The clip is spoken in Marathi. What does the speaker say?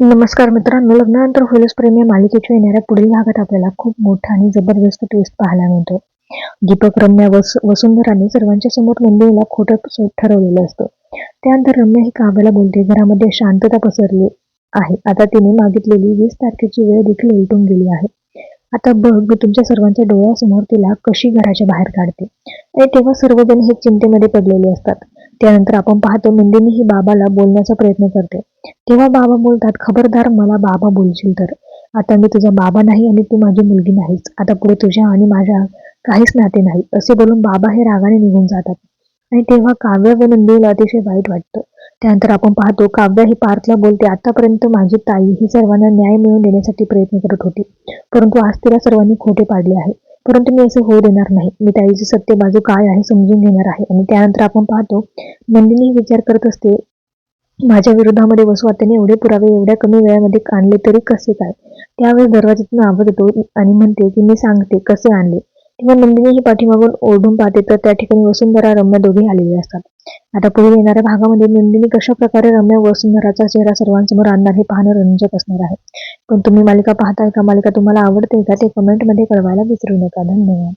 नमस्कार मित्रांनो लग्नानंतर होईलच प्रेम या मालिकेच्या येणाऱ्या पुढील भागात आपल्याला खूप मोठा आणि जबरदस्त ट्विस्ट पाहायला मिळतो. दीपक रम्या वस वसुंधराने सर्वांच्या समोर नंदिनीला खोटं ठरवलेलं असतं. त्यानंतर रम्या ही काव्याला बोलते घरामध्ये शांतता पसरली आहे. आता तिने मागितलेली वीस तारखेची वेळ देखील उलटून गेली आहे. आता बघ मी तुमच्या सर्वांच्या डोळ्यासमोर तिला कशी घराच्या बाहेर काढते. आणि तेव्हा सर्वजण हे चिंतेमध्ये पडलेले असतात. त्यानंतर आपण पाहतो नंदिनी ही बाबाला बोलण्याचा प्रयत्न करते. तेव्हा बाबा बोलतात खबरदार मला बाबा बोलशील तर. आता मी तुझा बाबा नाही आणि तू माझी मुलगी नाहीस. आता पुढे तुझ्या आणि माझ्या काहीच नाते नाही असे बोलून बाबा हे रागाने निघून जातात. आणि तेव्हा काव्य व नंदिनीला अतिशय वाईट वाटतं. त्यानंतर आपण पाहतो काव्य ही पार्थला बोलते आतापर्यंत माझी ताई ही सर्वांना न्याय मिळवून देण्यासाठी प्रयत्न करत होती. परंतु आज तिला सर्वांनी खोटे पाडले आहे. परंतु मी असे होऊ देणार नाही. मी ताईची सत्य बाजू काय आहे समजून घेणार आहे. आणि त्यानंतर आपण पाहतो नंदिनी विचार करत असते माझ्या विरोधामध्ये वसुवात्याने एवढे पुरावे एवढ्या कमी वेळामध्ये आणले तरी कसे काय? त्यावेळेस दरवाजातून आवाज येतो आणि म्हणते की मी सांगते कसे आणले. तेव्हा नंदिनीची पाठीमागून ओढून पाहते तर त्या ठिकाणी वसुंधरा रम्य दोघे आलेले असतात. आता पुढे येणाऱ्या भागामध्ये नंदिनी कशा प्रकारे रम्य वसुंधराचा चेहरा सर्वांसमोर आणणार हे पाहणं रंजक असणार आहे. पण तुम्ही मालिका पाहताय का? मालिका तुम्हाला आवडते का? ते कमेंटमध्ये कळवायला विसरू नका. धन्यवाद.